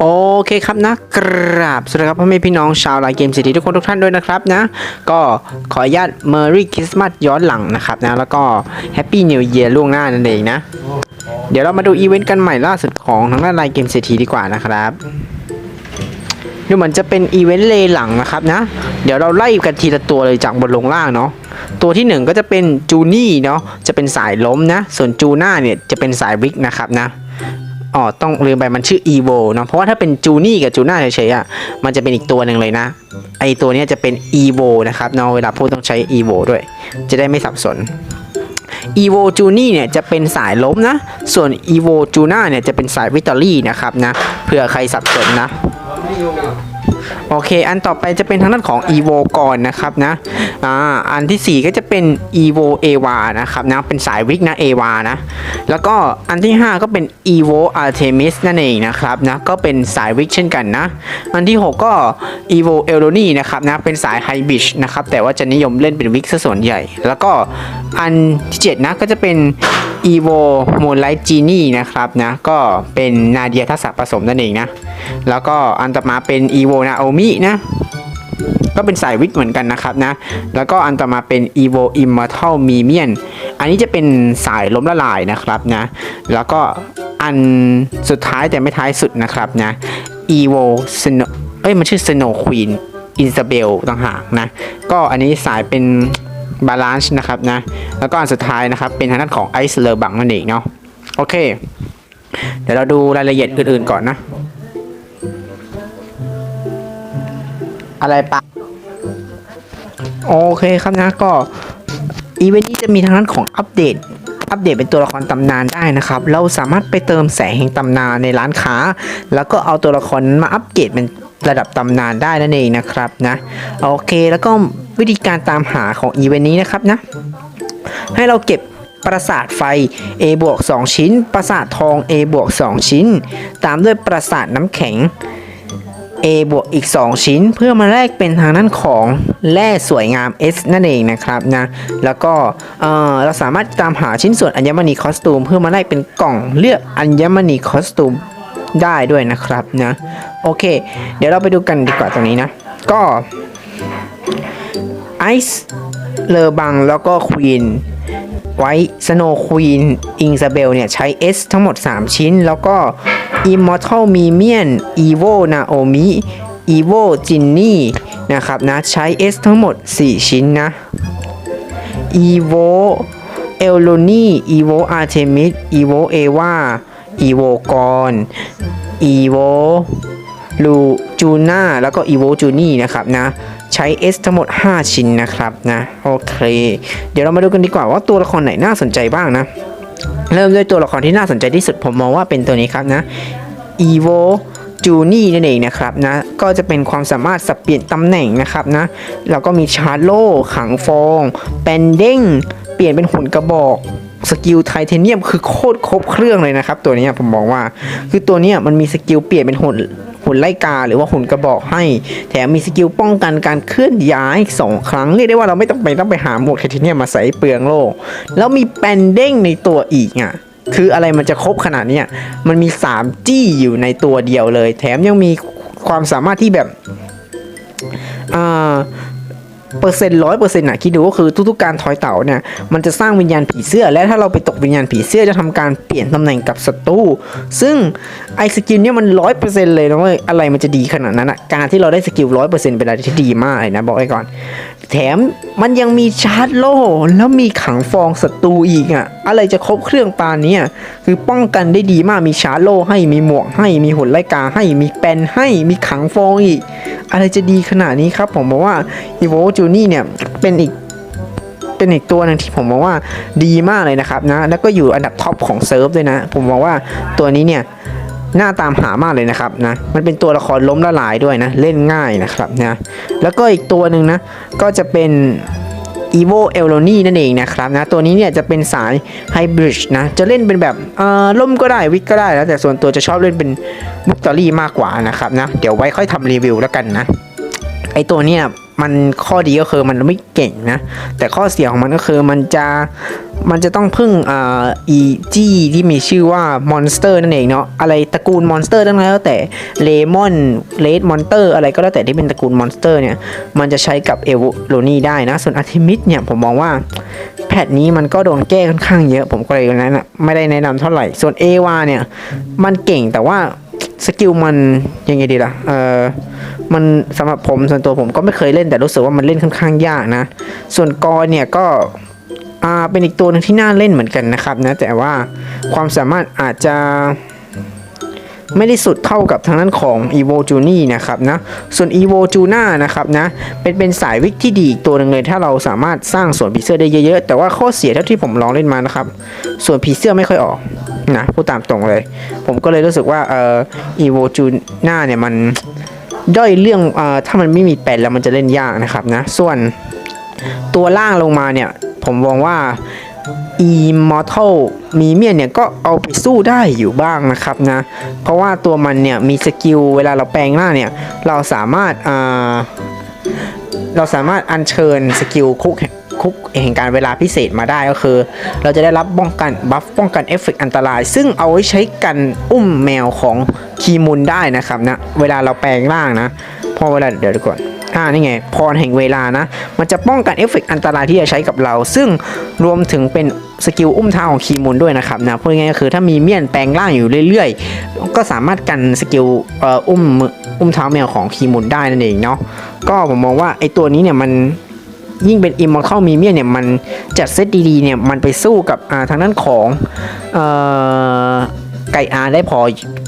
โอเคครับนะกราบสวัสดีครับพ่อแม่พี่น้องชาวไลน์เกมเศรษฐีทุกคนทุกท่านด้วยนะครับนะ ก็ขออนุญาต Merry Christmas ย้อนหลังนะครับนะ แล้วก็ Happy New Year ล่วงหน้านั่นเองนะ เดี๋ยวเรามาดูอีเวนต์กันใหม่ล่าสุดของทางด้านไลน์เกมเศรษฐีดีกว่านะครับดูเหมือนจะเป็นอีเวนต์เลหลังนะครับนะ เดี๋ยวเราไล่กันทีละตัวเลยจากบนลงล่างเนาะตัวที่หนึ่งก็จะเป็นจูนี่เนาะจะเป็นสายล้มนะ ส่วนจูน่าเนี่ยจะเป็นสายวิกนะครับนะ อ๋อต้องลืมไปมันชื่ออีโวเนาะเพราะว่าถ้าเป็นจูนี่กับจูน่าเฉยๆอะมันจะเป็นอีกตัวหนึ่งเลยนะไอตัวนี้จะเป็นอีโวนะครับเนาะเวลาพูดต้องใช้อีโวด้วย จะได้ไม่สับสนอีโวจูนี่เนี่ยจะเป็นสายล้มนะ ส่วนอีโวจูน่าเนี่ยจะเป็นสายวิตอรี่นะครับนะเผื่อใครสับสนนะโอเค อันต่อไปจะเป็นทางด้านของ evo ก่อนนะครับนะอ่าอันทีสี่4 ก็จะเป็น evo ava นะครับนะเป็นสายวิกนะ ava นะแล้วก็อันที่ 5 ก็เป็น evo artemis นั่นเองนะครับนะก็เป็นสายวิกเช่นกันนะอันที่ 6 ก็ evo eloni นะครับนะเป็นสายไฮบริดนะครับแต่ว่าจะนิยมเล่นเป็นวิกซะส่วนใหญ่ แล้วก็อันที่ 7 นะก็จะเป็น evo moonlight genie นะครับนะก็เป็นนาเดียทัศผสมนั่นเองนะแล้วก็อันต่อมาเป็น evo naomi นะ ก็เป็นสายวิทย์เหมือนกันนะครับนะ แล้วก็อันต่อมาเป็น evo immortal mimian อันนี้จะเป็นสายล้มละลายนะครับนะ แล้วก็อันสุดท้ายแต่ไม่ท้ายสุดนะครับนะ evo snow เอ้ยมันชื่อ snow queen isabel ต่างหากนะ ก็อันนี้สายเป็นบาลานซ์นะครับนะ แล้วก็อันสุดท้ายนะครับ เป็นทางด้านของไอซ์เลอร์บังนั่นเองเนาะ โอเค เดี๋ยวเราดูรายละเอียดอื่นๆก่อนนะ อะไรปะโอเคครับนะก็อีเวนต์นี้จะมีทางด้านของอัปเดต อัปเดตเป็นตัวละครตำนานได้นะครับ เราสามารถไปเติมแสงแห่งตำนานในร้านค้า แล้วก็เอาตัวละครมาอัปเกรดเป็นระดับตำนานได้นั่นเองนะครับนะโอเคแล้วก็วิธีการตามหาของอีเวนต์นี้นะครับนะ ให้เราเก็บปราสาทไฟ A บวก2ชิ้น ปราสาททอง A บวก2ชิ้น ตามด้วยปราสาทน้ำแข็ง A บวกอีก 2 ชิ้น เพื่อมาแลกเป็นทางด้านของแร่สวยงาม S นั่นเองนะครับนะแล้วก็เออเราสามารถตามหาชิ้นส่วนอัญมณีคอสตูม เพื่อมาแลกเป็นกล่องเลือกอัญมณีคอสตูมได้ด้วยนะครับนะโอเค เดี๋ยวเราไปดูกันดีกว่าตรงนี้นะ ก็ไอซ์เลอบังแล้วก็ควีนไว้สโนควีนอิงซาเบลเนี่ยใช้ S ทั้งหมด 3 ชิ้น แล้วก็ Immortal Mimian Evo Naomi Evo Ginny นะครับนะใช้ S ทั้งหมด 4 ชิ้นนะ Evo Eloni Evo Artemis Evo Eva Evo Gon Evo ลูจูน่าแล้วก็ Evo Juni นะครับนะ ใช้ S ทั้งหมด 5 ชิ้นนะครับนะ โอเค เดี๋ยวเรามาดูกันดีกว่าว่าตัวละครไหนน่าสนใจบ้างนะ เริ่มด้วยตัวละครที่น่าสนใจที่สุดผมมองว่าเป็นตัวนี้ครับนะ Evo จูนี่นั่นเองนะครับนะก็จะเป็นความสามารถสับเปลี่ยนตำแหน่งนะครับนะแล้วก็มีชาร์โลขังฟองแปนเด้งเปลี่ยนเป็นหุ่นกระบอกสกิลไทเทเนียมคือโคตรครบเครื่องเลยนะครับ ตัวนี้ผมบอกว่า คือตัวนี้มันมีสกิลเปลี่ยนเป็นหุ่น หุ่นไล่กาหรือว่าหุ่นกระบอกให้ แถมมีสกิลป้องกันการเคลื่อนย้ายสองครั้งเรียกได้ว่าเราไม่ต้องไปต้องไปหาหมวกไทเทเนียมมาใส่เปลืองโลก แล้วมีแปนเด้งในตัวอีกอะคืออะไรมันจะครบขนาดนี้มันมี 3 จี้อยู่ในตัวเดียวเลย แถมยังมีความสามารถที่แบบอ่า เปอร์เซ็นต์ร้อยเปอร์เซ็นต์นะคิดดูก็คือทุกๆการทอยเต่าเนี่ยมันจะสร้างวิญญาณผีเสื้อ และถ้าเราไปตกวิญญาณผีเสื้อจะทำการเปลี่ยนตำแหน่งกับศัตรูซึ่งไอสกิลเนี่ยมันร้อยเปอร์เซ็นต์เลยนะเว้ยอะไรมันจะดีขนาดนั้นอะการที่เราได้สกิลร้อยเปอร์เซ็นต์เป็นอะไรที่ดีมากเลยนะบอกไว้ก่อน แถมมันยังมีชาร์จโล่แล้วมีขังฟองศัตรูอีกอะอะไรจะครบเครื่องปานเนี้ยคือป้องกันได้ดีมากมีชาร์จโล่ให้มีหมวกให้มีหุ่นไล่กาให้มีแปนให้มีขังฟองอีก อะไรจะดีขนาดนี้ครับ ผมบอกว่า Evo j u n i เนี่ยเป็นอีกเป็นอีกตัวหนึงที่ผมมองว่าดีมากเลยนะครับนะแล้วก็อยู่อันดับท็อปของเซิร์ฟด้วยนะ ผมมองว่าตัวนี้เนี่ยน่าตามหามากเลยนะครับนะมันเป็นตัวละครล้มละลายด้วยนะ เล่นง่ายนะครับนะแล้วก็อีกตัวหนึ่งนะก็จะเป็น evo e l o n i นั่นเองนะครับนะตัวนี้เนี่ยจะเป็นสายไฮบริดนะจะเล่นเป็นแบบอ่อล่มก็ได้วิกก็ได้แล้วแต่ส่วนตัวจะชอบเล่นเป็นบุกตอรี่มากกว่านะครับนะเดี๋ยวไว้ค่อยทำรีวิวแล้วกันนะไอตัวเนี้ย มันข้อดีก็คือมันไม่เก่งนะ แต่ข้อเสียของมันก็คือมันจะมันจะต้องพึ่งอ่าอีจี้ที่มีชื่อว่ามอนสเตอร์นั่นเองเนาะอะไรตระกูลมอนสเตอร์ทั้งนั้นแล้วแต่เลมอนเลดมอนเตอร์อะไรก็แล้วแต่ที่เป็นตระกูลมอนสเตอร์เนี่ย มันจะใช้กับเอวโรนี่ได้นะ ส่วนอาร์ทิมิสเนี่ยผมมองว่าแพทนี้มันก็โดนแก้ค่อนข้างเยอะ ผมก็เลยนั้นนะไม่ได้แนะนำเท่าไหร่ ส่วนเอวาเนี่ยมันเก่งแต่ว่า สกิลมันยังไงดีล่ะ เออมันสำหรับผมส่วนตัวผมก็ไม่เคยเล่นแต่รู้สึกว่ามันเล่นค่อนข้างยากนะ ส่วนกอเนี่ยก็อ่าเป็นอีกตัวหนึงที่น่าเล่นเหมือนกันนะครับนะแต่ว่าความสามารถอาจจะไม่ได้สุดเท่ากับทางด้านของ evo j u n i นะครับนะ ส่วน evo j u n a นะครับนะ เป็นเป็นสายวิกที่ดีอีกตัวหนึ่งเลย ถ้าเราสามารถสร้างส่วนผีเสื้อได้เยอะๆ แต่ว่าข้อเสียเท่าที่ผมลองเล่นมานะครับ ส่วนผีเสื้อไม่ค่อยออก นะพูดตามตรงเลย ผมก็เลยรู้สึกว่าเอ่อ evo j u n a เนี่ยมันด้อยเรื่องเอ่อถ้ามันไม่มีแปลนแล้วมันจะเล่นยากนะครับนะ ส่วนตัวล่างลงมาเนี่ย ผมมองว่า Immortal มีเมียนเนี่ยก็เอาไปสู้ได้อยู่บ้างนะครับนะ เพราะว่าตัวมันเนี่ยมีสกิลเวลาเราแปลงหน้าเนี่ย เราสามารถอ่าเราสามารถอัญเชิญสกิลคุก คุกแห่งการเวลาพิเศษมาได้ก็คือ เราจะได้รับป้องกันบัฟป้องกันเอฟเฟกต์อันตราย ซึ่งเอาไว้ใช้กันอุ้มแมวของคีมุนได้นะครับนะเวลาเราแปลงร่างนะ พอเวลาเดี๋ยวก่อนอ่านี่ไงพรแห่งเวลานะ มันจะป้องกันเอฟเฟกต์อันตรายที่จะใช้กับเรา ซึ่งรวมถึงเป็นสกิลอุ้มเท้าของคีมุนด้วยนะครับนะพูดง่ายก็คือถ้ามีเมียนแปลงร่างอยู่เรื่อยๆ ก็สามารถกันสกิลอ่ออุ้มออุ้มเท้าแมวของคีมุนได้นั่นเองเนาะก็ผมมองว่าไอตัวนี้เนี่ยมัน ยิ่งเป็นอิมมอร์เข้ามีเมียเนี่ยมันจัดเซตดีๆเนี่ยมันไปสู้กับอ่าทางด้านของออไก่อาได้พอ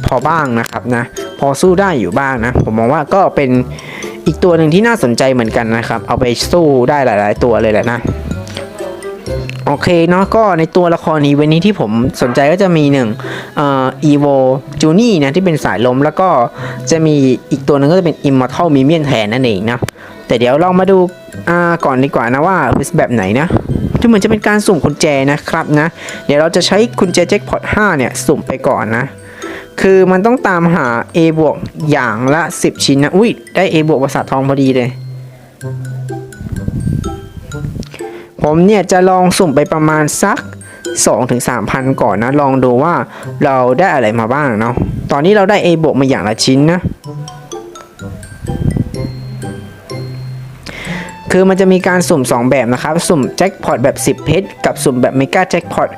พอบ้างนะครับนะพอสู้ได้อยู่บ้างนะ ผมมองว่าก็เป็นอีกตัวหนึ่งที่น่าสนใจเหมือนกันนะครับ เอาไปสู้ได้หลาย ๆ ตัวเลยแหละนะโอเคเนาะก็ในตัวละครนี้เวนนี้ที่ผมสนใจก็จะมีหนึ่งเอ่อ evo j u n i นะที่เป็นสายลมแล้วก็จะมีอีกตัวหนึ่งก็จะเป็น immortal minion แทนนั่นเองนะ แต่เดี๋ยวลองมาดูอ่าก่อนดีกว่านะว่าเป็นแบบไหนนะที่เหมือนจะเป็นการสุ่มกุญแจนะครับนะ เดี๋ยวเราจะใช้กุญแจแจ็คพอต5เนี่ยสุ่มไปก่อนนะ คือมันต้องตามหา A บวกอย่างละ 10 ชิ้นนะ อุ้ยได้ A บวกประสาททองพอดีเลย ผมเนี่ยจะลองสุ่มไปประมาณสัก 2-3พันก่อนนะ ลองดูว่าเราได้อะไรมาบ้างเนาะ ตอนนี้เราได้ A บวกมาอย่างละชิ้นนะ คือมันจะมีการสุ่ม 2 แบบนะครับ สุ่มแจ็คพอตแบบ 10 เพชรกับสุ่มแบบเมกาแจ็คพอต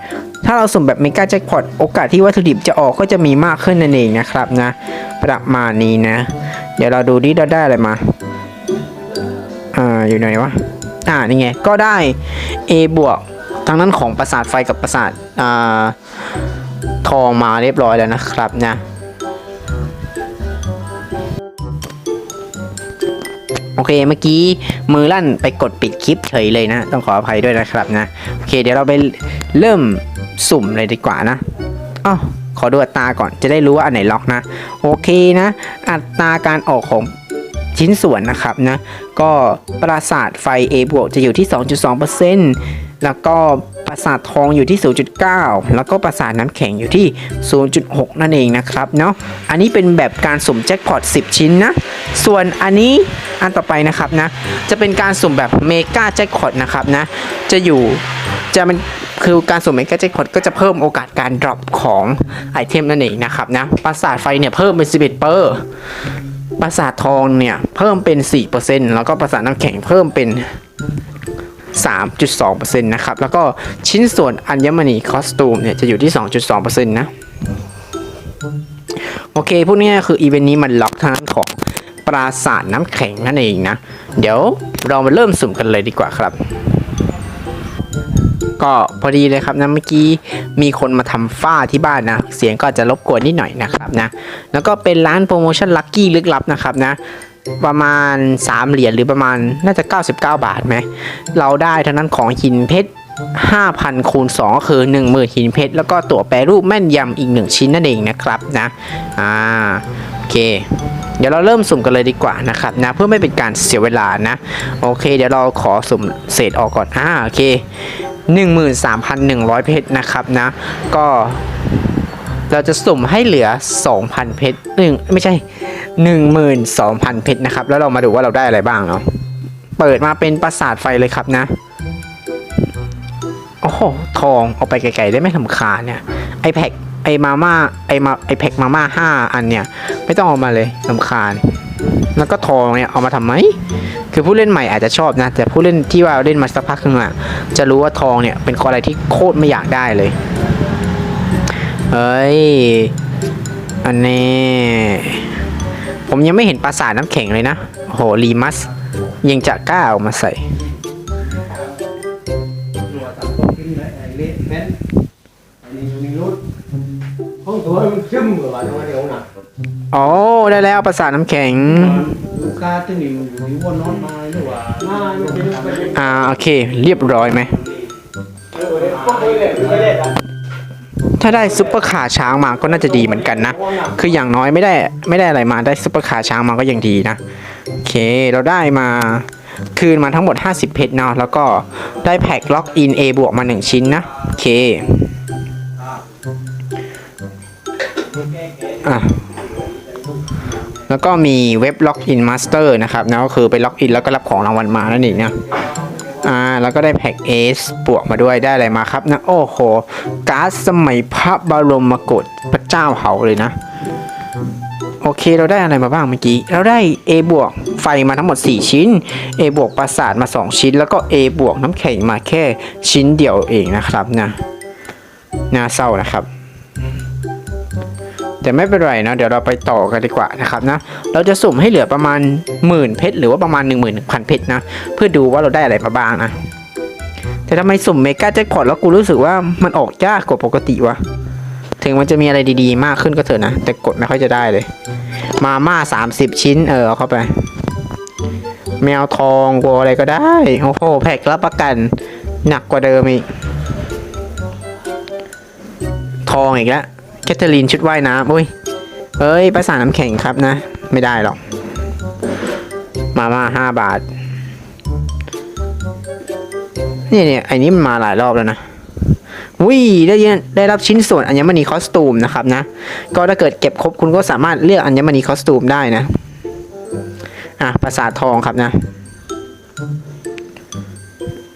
ถ้าเราสุ่มแบบเมกาแจ็คพอตโอกาสที่วัตถุดิบจะออกก็จะมีมากขึ้นนั่นเองนะครับนะ ประมาณนี้นะ เดี๋ยวเราดูดิเราได้อะไรมา อ่า อยู่ไหนวะ อ่า นี่ไง ก็ได้ A บวกทางนั้นของประสาทไฟกับประสาทอ่าทองมาเรียบร้อยแล้วนะครับนะ โอเคเมื่อกี้มือลั่นไปกดปิดคลิปเฉยเลยนะ ต้องขออภัยด้วยนะครับนะโอเค เดี๋ยวเราไปเริ่มสุ่มเลยดีกว่านะอ้าวขอดูอัตราก่อนจะได้รู้ว่าอันไหนล็อกนะ โอเคนะ อัตราการออกของชิ้นส่วนนะครับนะ ก็ประสาทไฟ A บวกจะอยู่ที่ 2.2% แล้วก็ประสาททองอยู่ที่ 0.9 แล้วก็ประสาทน้ำแข็งอยู่ที่ 0.6 นั่นเองนะครับเนาะ อันนี้เป็นแบบการสุ่มแจ็คพอต 10 ชิ้นนะ ส่วนอันนี้อันต่อไปนะครับนะ จะเป็นการสุ่มแบบเมกาแจ็คพอตนะครับนะ จะอยู่จะมันคือการสุ่มเมกาแจ็คพอตก็จะเพิ่มโอกาสการดรอปของไอเทมนั่นเองนะครับนะ ประสาทไฟเนี่ยเพิ่มเป็น 11เปอร์ประสาททองเนี่ยเพิ่มเป็น 4%แล้วก็ประสาทน้ำแข็งเพิ่มเป็น 3.2%นะครับ แล้วก็ชิ้นส่วนอัญมณีคอสตูมเนี่ยจะอยู่ที่ 2.2%นะ โอเค พวกนี้คืออีเวนต์นี้มันล็อกทางของปราสาทน้ำแข็งนั่นเองนะ เดี๋ยวเรามาเริ่มสุ่มกันเลยดีกว่าครับ ก็พอดีเลยครับนะเมื่อกี้มีคนมาทำฝ้าที่บ้านนะ เสียงก็จจะรบกวนนิดหน่อยนะครับนะ แล้วก็เป็นร้านโปรโมชั่นลัคกี้ลึกลับนะครับนะ ประมาณ 3 เหรียญหรือประมาณน่าจะ 99 บาทไหม เราได้ทั้งนั้นของหินเพชร 5,000คูณ2ก็คือ 10,000 หินเพชร แล้วก็ตั๋วแปรรูปแม่นยำอีก 1 ชิ้นนั่นเองนะครับนะอ่าโอเค เดี๋ยวเราเริ่มสุ่มกันเลยดีกว่านะครับนะเพื่อไม่เป็นการเสียเวลานะ โอเค เดี๋ยวเราขอสุ่มเศษออกก่อนอ่าโอเค 13,100 เพชรนะครับนะก็เราจะสุ่มให้เหลือ 2,000 เพชรหนึ่งไม่ใช่ 12,000 เพชรนะครับ แล้วเรามาดูว่าเราได้อะไรบ้างเนาะเปิดมาเป็นปราสาทไฟเลยครับนะโอ้โหทองเอาไปไกลๆได้ไม่ลำคาเนี่ยไอแพคไอมาม่าไอมาไอแพคมาม่าห้าอันเนี่ย ไม่ต้องเอามาเลยลำคาญ แล้วก็ทองเนี่ยเอามาทำไม คือผู้เล่นใหม่อาจจะชอบนะ แต่ผู้เล่นที่ว่าเล่นมาสักพักนึงอะจะรู้ว่าทองเนี่ยเป็นของอะไรที่โคตรไม่อยากได้เลยเอ้ยอันนี้ ผมยังไม่เห็นปราสาทน้ำแข็งเลยนะ โหรีมัส ยังจะกล้าเอามาใส่โอ้ได้แล้วปราสาทน้ำแข็ง อ่า โอเค เรียบร้อยไหม ถ้าได้ซุปเปอร์คาร์ช้างมาก็น่าจะดีเหมือนกันนะ คืออย่างน้อยไม่ได้ไม่ได้อะไรมาได้ซุปเปอร์คาร์ช้างมาก็ยังดีนะ โอเคเราได้มาคืนมาทั้งหมด 50 เพชรเนาะแล้วก็ได้แพ็คล็อกอิน A บวกมา 1 ชิ้นนะ โอเค อะแล้วก็มีเว็บล็อกอินมาสเตอร์นะครับนะก็คือไปล็อกอินแล้วก็รับของรางวัลมานั่นเองนะ อ่าแล้วก็ได้แพ็กเอสบวกมาด้วยได้อะไรมาครับนะโอ้โหการ์ดสมัยพระบรมกฏพระเจ้าเหาเลยนะ โอเคเราได้อะไรมาบ้างเมื่อกี้ เราได้ A บวกไฟมาทั้งหมด 4 ชิ้น A บวกปราสาทมา 2 ชิ้น แล้วก็ A บวกน้ำแข็งมาแค่ชิ้นเดียวเองนะครับนะน่าเศร้านะครับ แต่ไม่เป็นไรนะเดี๋ยวเราไปต่อกันดีกว่านะครับนะเราจะสุ่มให้เหลือประมาณหมื่นเพชรหรือว่าประมาณ 1 1 0 0 0เพชรนะเพื่อดูว่าเราได้อะไรมาบ้างนะแต่ทำไมสุ่มเมกาแจ็คพอตแล้วกูรู้สึกว่ามันออกยากกว่าปกติวะถึงมันจะมีอะไรดีๆ มากขึ้นก็เถอะนะ แต่กดไม่ค่อยจะได้เลย มาม่าสามสิบชิ้นเออเอาเข้าไป แมวทองกัวอะไรก็ได้ โอ้โหแพ็ครับประกัน หนักกว่าเดิมอีก ทองอีกแล้ว แคทเธอรีนชุดว่ายน้ำอุ้ยเอ้ยประสานน้ำแข็งครับนะ ไม่ได้หรอก มาม่าห้าบาท นี่เนี่ยไอ้นี้มันมาหลายรอบแล้วนะวิได้ยินได้รับชิ้นส่วนอัญมณีคอสตูมนะครับนะ ก็ถ้าเกิดเก็บครบคุณก็สามารถเลือกอัญมณีคอสตูมได้นะ อะปราสาททองครับนะ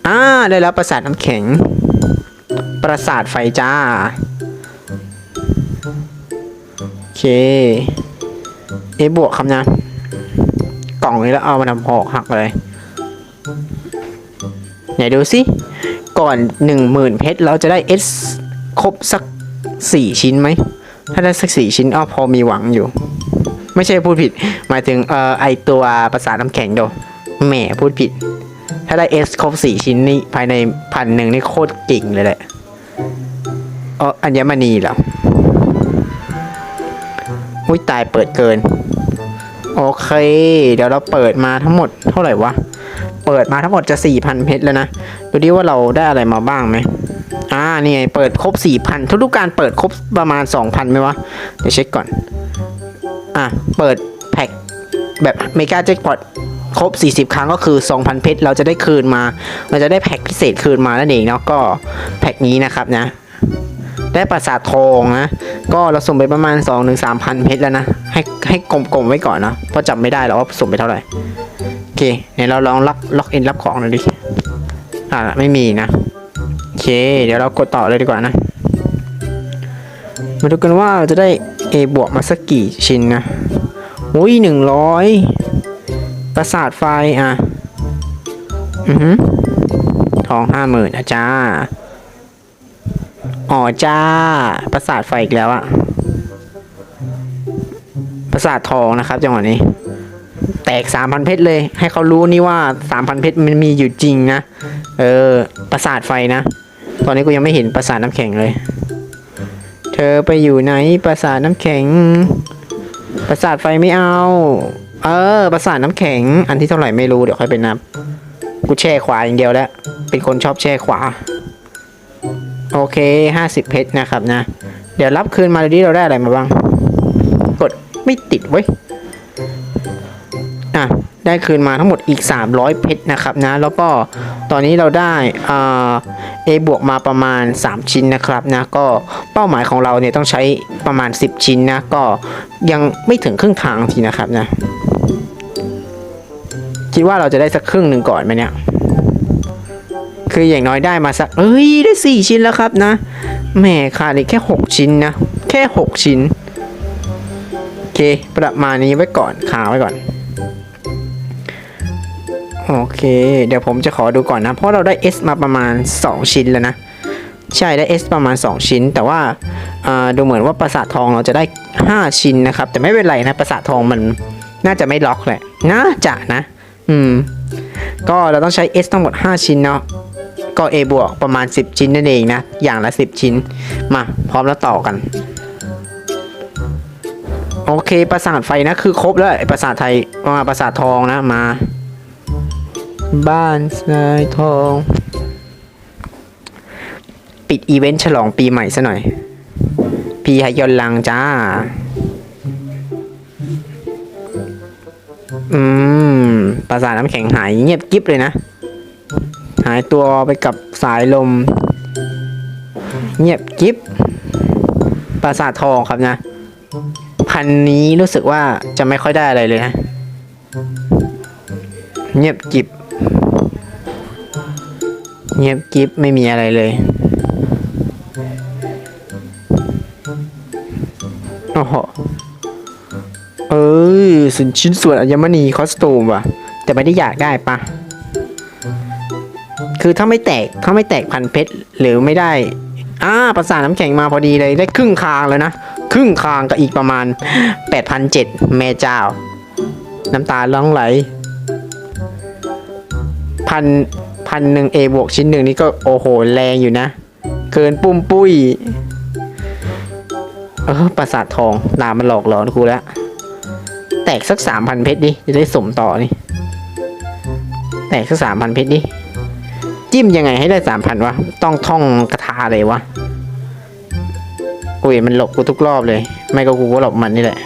อ่าได้แล้วปราสาทน้ำแข็ง ปราสาทไฟจ้า เค เอบวกครับนะ กล่องนี้แล้วเอามาทำหอกหักเลย ไหนดูสิ ก่อนหนึ่งหมื่นเพชรเราจะได้ S ครบสักสี่ชิ้นไหม ถ้าได้สักสี่ชิ้นอ้อพอมีหวังอยู่ ไม่ใช่พูดผิด หมายถึงเอ่อไอตัวภาษาน้ำแข็งโดแหมพูดผิด ถ้าได้ S ครบสี่ชิ้นนี่ภายในพันหนึ่งนี่โคตรเก่งเลยแหละเอออัญมณีเหรอ อุ้ยตายเปิดเกิน โอเค เดี๋ยวเราเปิดมาทั้งหมดเท่าไหร่วะ เปิดมาทั้งหมดจะ 4,000 เพชรแล้วนะ ดูดิว่าเราได้อะไรมาบ้างไหมอ่า นี่ไง เปิดครบ 4,000 ทุกๆการเปิดครบประมาณ 2,000ไหมวะ เดี๋ยวเช็คก่อน อะ เปิดแพ็คแบบเมกาแจ็คพอตครบ 40 ครั้งก็คือ 2,000 เพชร เราจะได้คืนมา เราจะได้แพ็คพิเศษคืนมานั่นเองเนาะ ก็แพ็คนี้นะครับนะ ได้ปราสาททองนะ ก็เราส่งไปประมาณ2-3ถึง3,000 เพชรแล้วนะ ให้ให้กลมๆไว้ก่อนนะ เพราะจำไม่ได้หรอกว่าส่งไปเท่าไหร่ โอเคเดี๋ยวเราลองล็อกล็อกอินรับของหน่อยดิ อ่าไม่มีนะ โอเค เดี๋ยวเรากดต่อเลยดีกว่านะ มาดูกันว่าเราจะได้ A บวกมาสักกี่ชิ้นนะอุ้ยหนึ่งร้อยประสาทไฟอะ อือหือทองห้าหมื่นอะจ้า อ๋อจ้า ประสาทไฟอีกแล้วอะประสาททองนะครับจังหวะนี้ แตกสามพันเพชรเลย ให้เขารู้นี่ว่าสามพันเพชรมันมีอยู่จริงนะ เออ ประสาทไฟนะ ตอนนี้กูยังไม่เห็นประสาทน้ำแข็งเลย เธอไปอยู่ไหนประสาทน้ำแข็ง ประสาทไฟไม่เอา เออ ประสาทน้ำแข็ง อันที่เท่าไหร่ไม่รู้เดี๋ยวค่อยไปนับ กูแช่ขวาอย่างเดียวแล้ว เป็นคนชอบแช่ขวา โอเคห้าสิบเพชรนะครับนะ เดี๋ยวรับคืนมาดูดิเราได้อะไรมาบ้าง กดไม่ติดเว้ย อะ ได้คืนมาทั้งหมดอีก 300 เพชรนะครับนะ แล้วก็ตอนนี้เราได้อ่า A บวกมาประมาณ 3 ชิ้นนะครับนะ ก็เป้าหมายของเราเนี่ยต้องใช้ประมาณ 10 ชิ้นนะ ก็ยังไม่ถึงครึ่งทางทีนะครับนะ คิดว่าเราจะได้สักครึ่งหนึ่งก่อนไหมเนี่ย คืออย่างน้อยได้มาสักเอ้ยได้สี่ชิ้นแล้วครับนะแหมขาดอีกแค่หกชิ้นนะ แค่หกชิ้น โอเค ประมาณนี้ไว้ก่อนขาไว้ก่อน โอเค เดี๋ยวผมจะขอดูก่อนนะ เพราะเราได้ S มาประมาณ 2 ชิ้นแล้วนะ ใช่ได้ S ประมาณ 2 ชิ้น แต่ว่าาดูเหมือนว่าประสาททองเราจะได้ 5 ชิ้นนะครับ แต่ไม่เป็นไรนะประสาททองมันน่าจะไม่ล็อกแหละน่าจะนะ อืม ก็เราต้องใช้ S ทั้งหมด 5 ชิ้นเนาะ ก็ A บวกประมาณ 10 ชิ้นนั่นเองนะ อย่างละ 10 ชิ้น มาพร้อมแล้วต่อกัน โอเคประสาทไฟนะคือครบแล้วประสาทไทยมาประสาททองนะมา บ้านทรายทอง ปิดอีเวนต์ฉลองปีใหม่ซะหน่อย พีฮยอนลังจ้า อืมประสาทน้ำแข็งหายเงียบกิ๊บเลยนะ หายตัวไปกับสายลม เงียบกิบปราสาททองครับนะ พันนี้รู้สึกว่าจะไม่ค่อยได้อะไรเลยนะเงียบกิบ เงียบกิบไม่มีอะไรเลยโอ้โหเอ้ยสินชิ้นส่วนอัญมณีคอสตูมว่ะ แต่ไม่ได้อยากได้ปะ คือถ้าไม่แตกถ้าไม่แตกพันเพชรหรือไม่ได้อ่าประสาทน้ำแข็งมาพอดีเลยได้ครึ่งคางแล้วนะครึ่งคางกับอีกประมาณ8,007แม่เจ้า น้ำตาล่องไหลพันพันหนึ่งเอบวกชิ้นหนึ่งนี่ก็โอ้โหแรงอยู่นะ เกินปุ้มปุ้ยเออประสาททองลามันหลอกหลอนครูแล้ว แตกสักสามพันเพชรดิ จะได้สมต่อนี่ แตกสักสามพันเพชรดิ จิ้มยังไงให้ได้สามพันวะ ต้องท่องคาถาอะไรวะอุ้ยมันหลบกูทุกรอบเลย ไม่ก็กูก็หลบมันนี่แหละ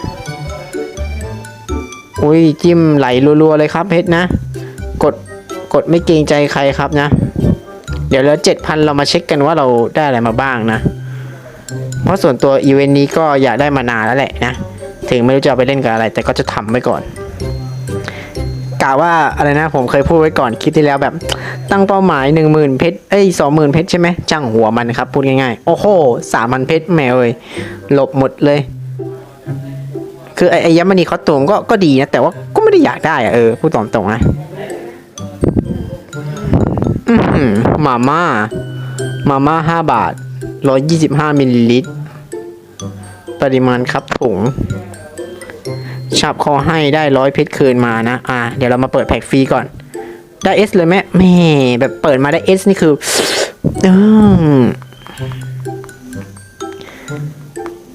อุ้ยจิ้มไหลรัวๆเลยครับเพชรนะ กดกดไม่เกรงใจใครครับนะ เดี๋ยวแล้วเจ็ดพันเรามาเช็คกันว่าเราได้อะไรมาบ้างนะ เพราะส่วนตัวอีเวนต์นี้ก็อยากได้มานานแล้วแหละนะ ถึงไม่รู้จะไปเล่นกับอะไร แต่ก็จะทำไว้ก่อน กล่าวว่าอะไรนะ ผมเคยพูดไว้ก่อนคลิปที่แล้วแบบ ตั้งเป้าหมายหนึ่งหมื่นเพชรเอ้ยสองหมื่นเพชรใช่ไหมจ้างหัวมันครับ พูดง่ายๆ โอ้โหสามพันเพชรแมวเลยหลบหมดเลย คือไอ้ไอ้ยัมมณีคอสตูมก็ก็ดีนะ แต่ว่าก็ไม่ได้อยากได้อะเออพูดตรงๆนะมาม่ามาม่าห้าบาทร้อยยี่สิบห้ามิลลิลิตรปริมาณครับถุง ฉับคอให้ได้ร้อยเพชรคืนมานะ อะเดี๋ยวเรามาเปิดแพ็กฟรีก่อน ได้เอสเลยไหมแม่แบบเปิดมาได้เอสนี่คืออืม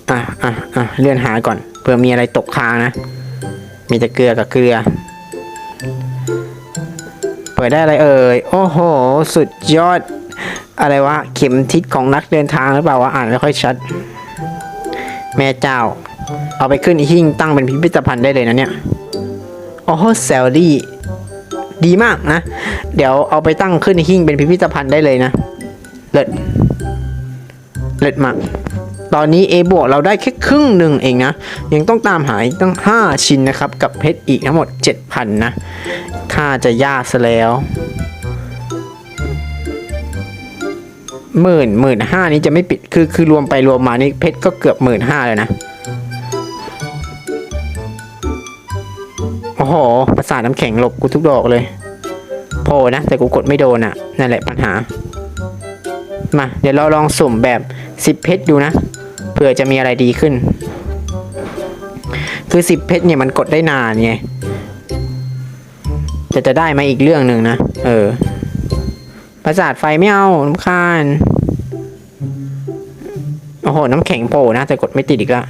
อะอะอะเลื่อนหาก่อนเผื่อมีอะไรตกค้างนะ มีแต่เกลือกับเกลือ เปิดได้อะไรเอ่ย โอ้โห สุดยอด อะไรวะ เข็มทิศของนักเดินทางหรือเปล่าวะ อ่านไม่ค่อยชัด แม่เจ้า เอาไปขึ้นหิ้งตั้งเป็นพิพิธภัณฑ์ได้เลยนะเนี่ยโอ้โหแซลลี่ดีมากนะ เดี๋ยวเอาไปตั้งขึ้นหิ้งเป็นพิพิธภัณฑ์ได้เลยนะเลิศเลิศมาก ตอนนี้ A บวกเราได้แค่ครึ่งหนึ่งเองนะ ยังต้องตามหาอีกตั้ง 5 ชิ้นนะครับ กับเพชรอีกทั้งหมด 7,000 นะถ้าจะยากซะแล้วหมื่นหมื่นห้านี้จะไม่ปิดคือคือรวมไปรวมมานี่เพชรก็เกือบหมื่นห้าเลยนะ โอ้โห ประสาทน้ำแข็งหลบกูทุกดอกเลยโพนะ แต่กูกดไม่โดนอะ นั่นแหละปัญหา มา เดี๋ยวเราลองสุ่มแบบสิบเพชรดูนะ เผื่อจะมีอะไรดีขึ้น คือสิบเพชรเนี่ยมันกดได้นานไงจะจะได้มาอีกเรื่องหนึ่งนะ เออ ประสาทไฟไม่เอาน้ำคาญโอ้โห น้ำแข็งโผล่นะ แต่กดไม่ติดอีกละ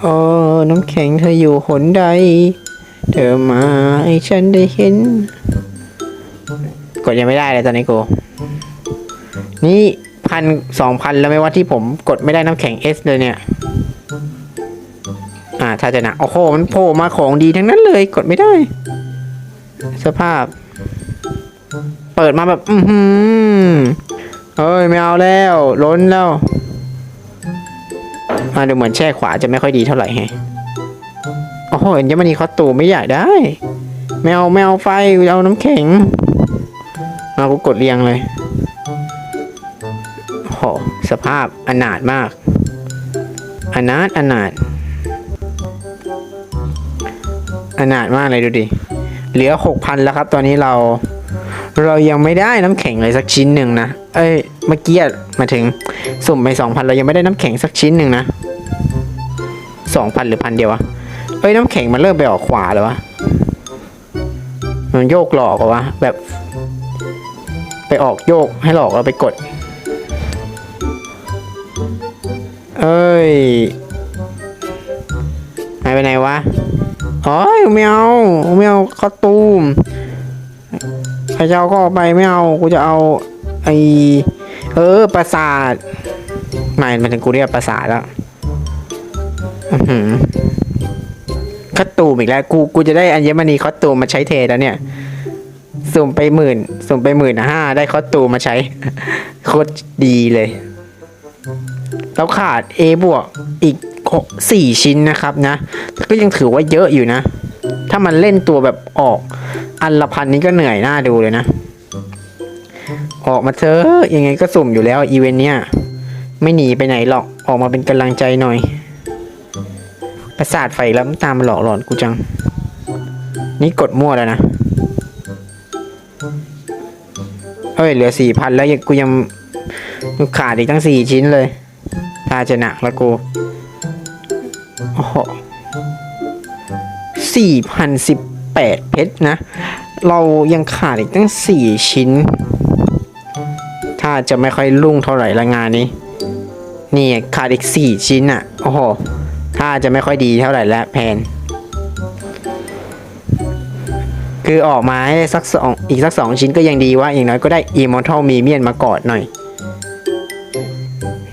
โอ้น้ำแข็งเธออยู่หนใด เธอมาให้ฉันได้เห็น กดยังไม่ได้เลยตอนนี้กู นี่พันสองพันแล้วไม่ว่าที่ผมกดไม่ได้น้ำแข็งเอสเลยเนี่ย อ่าถ้าจะหนักโอ้โห มันโผล่มาของดีทั้งนั้นเลยกดไม่ได้ สภาพ เปิดมาแบบ อือหือเฮ้ย ไม่เอาแล้ว ล้นแล้ว อ่าดูเหมือนแช่ขวาจะไม่ค่อยดีเท่าไหร่แฮะโอ้โหอัญมณีคอสตูมไม่อยากได้ไม่เอาไม่เอาไฟเอาน้ำแข็งมากูกดเรียงเลยโหสภาพอนาถมาก อนาถอนาถอนาถมากเลยดูดิ เหลือหกพันแล้วครับ ตอนนี้เรา เรายังไม่ได้น้ำแข็งเลยสักชิ้นหนึ่งนะ เอ้ย เมื่อกี้มาถึงสุ่มไปสองพันเรายังไม่ได้น้ำแข็งสักชิ้นหนึ่งนะ สองพันหรือพันเดียววะเอ้ยน้ำแข็งมันเริ่มไปออกขวาแล้ววะมันโยกหลอกวะแบบ ไปออกโยกให้หลอกเราไปกด เอ้ยหายไปไหนวะโอ้ยไม่เอาไม่เอาคอสตูมใครจะเอาก็เอาไปไม่เอากูจะเอาไอเออปราสาทไม่มันถึงกูเรียกปราสาทแล้ว อือหือคอสตูมอีกแล้ว กูกูจะได้อัญมณีคอสตูมมาใช้เทแล้วเนี่ย สุ่มไปหมื่น สุ่มไปหมื่นห้าได้คอสตูมมาใช้ โคตรดีเลยเราขาด A บวกอีกสี่ชิ้นนะครับนะ ก็ยังถือว่าเยอะอยู่นะ ถ้ามันเล่นตัวแบบออก อันละพันนี้ก็เหนื่อยหน้าดูเลยนะ ออกมาเถอะยังไงก็สุ่มอยู่แล้วอีเวนต์เนี้ยไม่หนีไปไหนหรอกออกมาเป็นกำลังใจหน่อย ประสาทไฟแล้วมันตามมาหลอกหลอนกูจัง นี่กดมั่วแล้วนะเอ้ยเหลือสี่พันแล้วยังกูยังขาดอีกตั้งสี่ชิ้นเลยถ้าจะหนักแล้วกูโอ้โหสี่พันสิบแปดเพชรนะ เรายังขาดอีกตั้งสี่ชิ้น ถ้าจะไม่ค่อยรุ่งเท่าไหร่ละงานนี้ นี่ขาดอีกสี่ชิ้นอะ โอ้โห ถ้าจะไม่ค่อยดีเท่าไหร่แล้วแพน คือออกมาให้สักสองอีกสักสองชิ้นก็ยังดีว่าอย่างน้อยก็ได้ Immortal m i m i a n มากอดหน่อย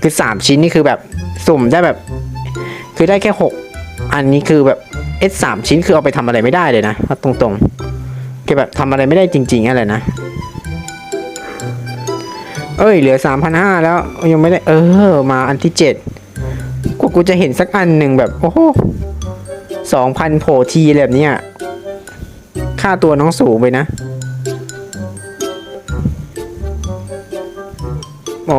คือสามชิ้นนี่คือแบบสุ่มได้แบบ คือได้แค่หกอันนี้คือแบบ S สามชิ้นคือเอาไปทำอะไรไม่ได้เลยนะเอาตรงๆคือแบบทำอะไรไม่ได้จริง ๆอะไรนะเอ้ยเหลือสามพันห้าแล้วยังไม่ได้เออมาอันที่เจ็ด กูกูจะเห็นสักอันหนึ่งแบบ โอ้โหสองพันโผทีแบบนี้ค่าตัวน้องสูงไปนะ โอ้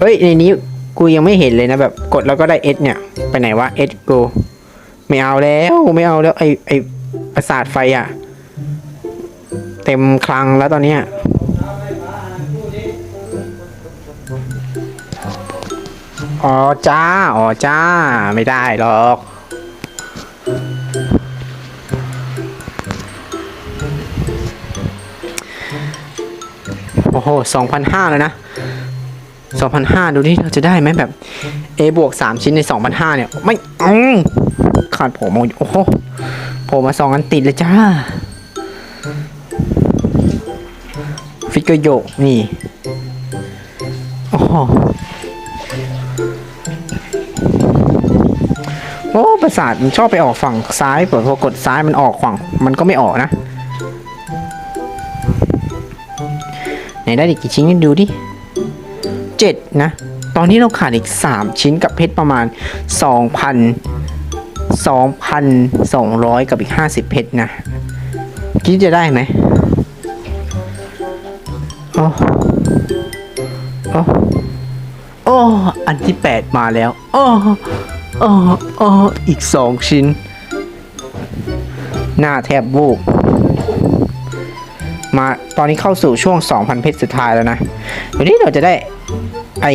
เฮ้ย ในนี้กูยังไม่เห็นเลยนะ แบบกดแล้วก็ได้เอสเนี่ย ไปไหนวะเอสกู ไม่เอาแล้วไม่เอาแล้วไอไอประสาทไฟอะเต็มคลังแล้วตอนเนี้ย อ๋อจ้า อ๋อจ้า ไม่ได้หรอก โอ้โหสองพันห้าแล้วนะสองพันห้าดูที่เราจะได้ไหมแบบ A บวกสามชิ้นในสองพันห้าเนี่ย ไม่อืมขาดผมโอ้โหผล่มาสองอันติดเลยจ้า ฟิกเกอร์โยกนี่ โอ้ โอ้ประสาทมันชอบไปออกฝั่งซ้ายพอกดซ้ายมันออกฝั่งมันก็ไม่ออกนะไหนได้อีกกี่ชิ้นกันดูดิเจ็ดนะ ตอนนี้เราขาดอีกสามชิ้นกับเพชรประมาณสองพันสองพันสองร้อยกับอีกห้าสิบเพชรนะ คิดจะได้ไหมโอ้โอ้โอ้อันที่แปดมาแล้ว โอ้ อ้โอ้อีกสองชิ้น หน้าแทบวูบมาตอนนี้เข้าสู่ช่วง 2,000 เพชรสุดท้ายแล้วนะวันนี้เราจะได้ไอ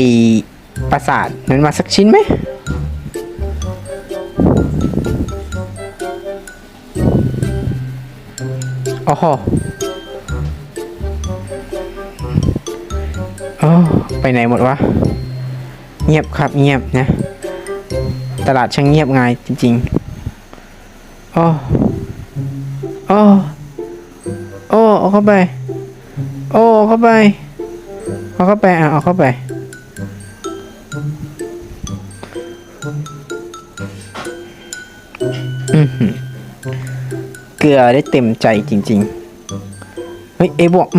ปราสาทนั้นมาสักชิ้นไหม โอ้โหโอ้ไปไหนหมดวะ เงียบครับเงียบนะ ตลาดช่างเงียบง่ายจริงๆ โอ้ โอ้ โอ้เอาเข้าไป โอ้เอเข้าไป เอาเข้าไป อะ เอาเข้าไป อือหือเกลือได้เต็มใจจริง ๆ เฮ้ย เอบวก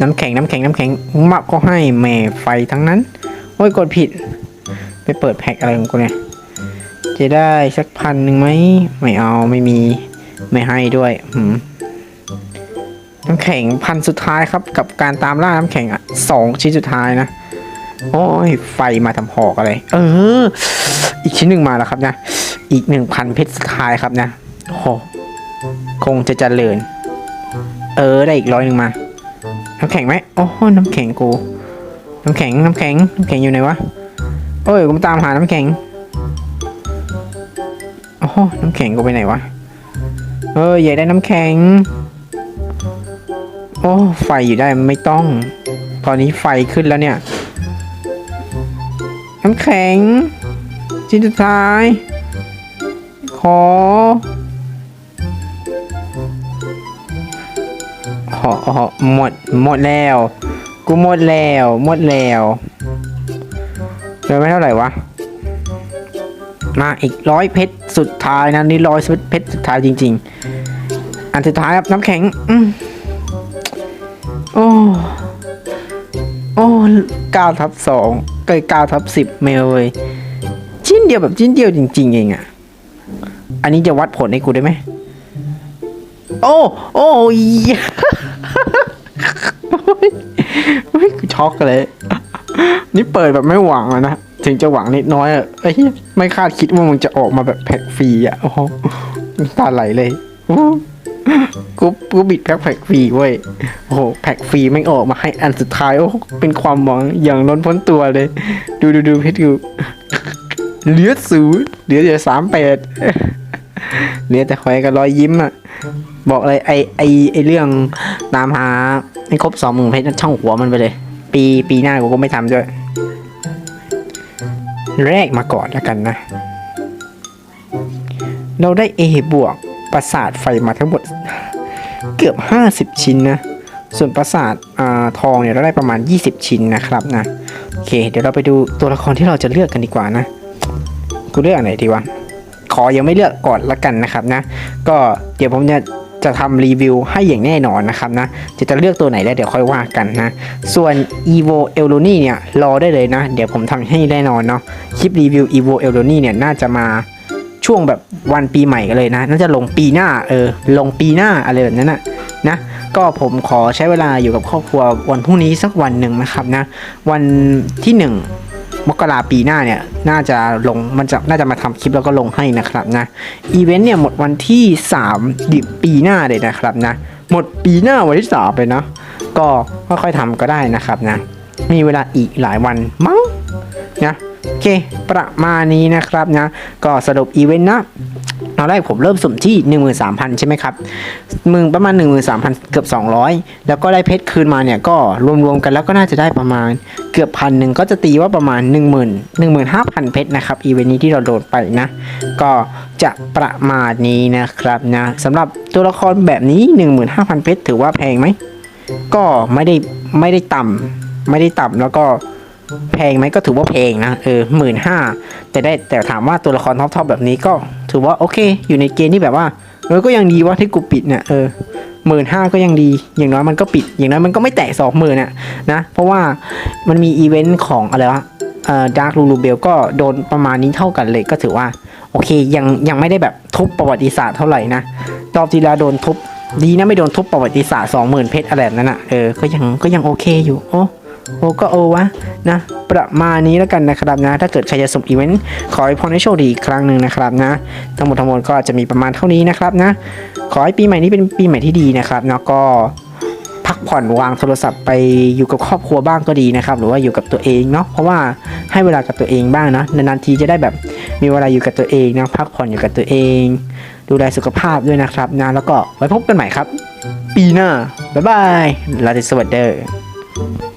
น้ำแข็ง น้ำแข็ง น้ำแข็งมักก็ให้แม่ไฟทั้งนั้น โอ้ย กดผิด ไปเปิดแพ็คอะไรของกูเนี่ย จะได้สักพันหนึ่งไหม ไม่เอาไม่มีไม่ให้ด้วยหืมน้ำแข็งพันสุดท้ายครับกับการตามล่าน้ำแข็งอะสองชิ้นสุดท้ายนะ โอ้ย ไฟมาทำหอกอะไร เออ อีกชิ้นหนึ่งมาแล้วครับนะ อีกหนึ่งพันเพชรสุดท้ายครับนะโอ้โหคงจะเจริญ เออ ได้อีกร้อยหนึ่งมา น้ำแข็งไหมโอ้โหน้ำแข็งกู น้ำแข็ง น้ำแข็ง น้ำแข็งอยู่ไหนวะ โอ้ยกูตามหาน้ำแข็งโอ้โหน้ำแข็งกูไปไหนวะ เอออยากได้น้ำแข็ง โอ้ไฟอยู่ได้ไม่ต้อง ตอนนี้ไฟขึ้นแล้วเนี่ย น้ำแข็ง ชิ้นสุดท้าย ขอขอขอหมด หมดแล้ว กูหมดแล้ว หมดแล้ว เหลือไม่เท่าไหร่วะ มาอีกร้อยเพชรสุดท้ายนะนี่ร้อยเพชรสุดท้ายจริง ๆ อันสุดท้ายครับน้ำแข็งอืมโอ้โอ้เก้าทับสองเกิดเก้าทับสิบเมลเลยชิ้นเดียวแบบชิ้นเดียวจริง ๆ เองอะอันนี้จะวัดผลให้กูได้ไหมโอ้โอ้ยเฮ้ยกูช็อกเลย นี่เปิดแบบไม่หวังอะนะ ถึงจะหวังนิดน้อยอะไอ้ยไม่คาดคิดว่ามึงจะออกมาแบบแพ็คฟรีอะโอ้โหตาไหลเลยโอ้กูกูบิดแพ็คแพ็คฟรีเว้ยโอ้โหแพ็คฟรีไม่ออกมาให้อันสุดท้ายโอ้เป็นความหวังอย่างล้นพ้นตัวเลย ดูดูดูเพชรกูเหลือศูนย์เหลือแต่สามแปดเหลือแต่คอยกับรอยยิ้มอะบอกเลยไอไอไอเรื่องตามหาให้ครบสองหมื่นเพชรนั่นช่องหัวมันไปเลย ปีปีหน้ากูก็ไม่ทำด้วย แรกมาก่อนแล้วกันนะ เราได้ A บวกประสาทไฟมาทั้งหมด เกือบ 50 ชิ้นนะ ส่วนประสาทอทองเนี่ยเราได้ประมาณ 20 ชิ้นนะครับนะ โอเค เดี๋ยวเราไปดูตัวละครที่เราจะเลือกกันดีกว่านะ กูเลือกอันไหนดีวะ ขอยังไม่เลือกก่อนละกันนะครับนะ ก็เดี๋ยวผมจะ จะทำรีวิวให้อย่างแน่นอนนะครับนะจะจะเลือกตัวไหนแล้วเดี๋ยวค่อยว่ากันนะ ส่วน evo e l o n i เนี่ยรอได้เลยนะ เดี๋ยวผมทำให้แน่นอนเนาะคลิปรีวิว evo e l o n i เนี่ยน่าจะมาช่วงแบบวันปีใหม่กันเลยนะ น่าจะลงปีหน้าเออลงปีหน้าอะไรแบบนั้นนะนะก็ผมขอใช้เวลาอยู่กับครอบครัววันพรุ่งนี้สักวันหนึ่งนะครับนะ วันที่หนึ่ง มกราปีหน้าเนี่ย น่าจะลงมันจะน่าจะมาทำคลิปแล้วก็ลงให้นะครับนะอีเวนต์เนี่ยหมดวันที่3ดิปีหน้าเลยนะครับนะ หมดปีหน้าวันที่3เลยนะก็ค่อยๆทำก็ได้นะครับนะ มีเวลาอีกหลายวันมั้งนะโอเค ประมาณนี้นะครับนะ ก็สรุปอีเวนต์นะ ตอนแรกผมเริ่มสุ่มที่ 13,000 ใช่ไหมครับมึงประมาณ 13,000 เกือบ 200 แล้วก็ได้เพชรคืนมาเนี่ยก็รวมๆกันแล้วก็น่าจะได้ประมาณเกือบพันหนึ่งก็จะตีว่าประมาณ 1 0 0 0 0 15,000 เพชรนะครับอีเวนต์นี้ที่เราโดนไปนะ ก็จะประมาณนี้นะครับนะสำหรับตัวละครแบบนี้ 15,000 เพชรถือว่าแพงไหมก็ไม่ได้ไม่ได้ต่ำไม่ได้ต่ำแล้วก็ แพงไหมก็ถือว่าแพงนะเออหมื่นห้าแต่ได้แต่ถามว่าตัวละครท็อปๆแบบนี้ก็ถือว่าโอเค อยู่ในเกณฑ์ที่แบบว่าเออก็ยังดีว่าที่กูปิดเนี่ยเออหมื่นห้าก็ยังดี อย่างน้อยมันก็ปิด อย่างน้อยมันก็ไม่แตะสองหมื่นน่ะนะ เพราะว่ามันมีอีเวนต์ของอะไรวะเอ่อดาร์คลูลูเบลก็โดนประมาณนี้เท่ากันเลยก็ถือว่า โอเคยังยังไม่ได้แบบทุบประวัติศาสตร์เท่าไหร่นะรอบทีล้วโดนทุบดีนะไม่โดนทุบประวัติศาสตร์สองหมื่นเพชรอะไรแบบนั้นอะเออก็ยังก็ยังโอเคอยู่โอ้ โอ้ก็โอวะนะ ประมาณนี้แล้วกันนะครับนะ ถ้าเกิดใครจะสุ่มอีเวนต์ขอให้พรให้โชคดีอีกครั้งหนึ่งนะครับนะ ทั้งหมดทั้งมวลก็จะมีประมาณเท่านี้นะครับนะ ขอให้ปีใหม่นี้เป็นปีใหม่ที่ดีนะครับแล้วก็พักผ่อนวางโทรศัพท์ไปอยู่กับครอบครัวบ้างก็ดีนะครับ หรือว่าอยู่กับตัวเองเนาะเพราะว่าให้เวลากับตัวเองบ้างนะนานๆทีจะได้แบบมีเวลาอยู่กับตัวเองนะพักผ่อนอยู่กับตัวเอง ดูแลสุขภาพด้วยนะครับนะแล้วก็ไว้พบกันใหม่ครับ ปีหน้าบ๊ายบายลาติสวัสดี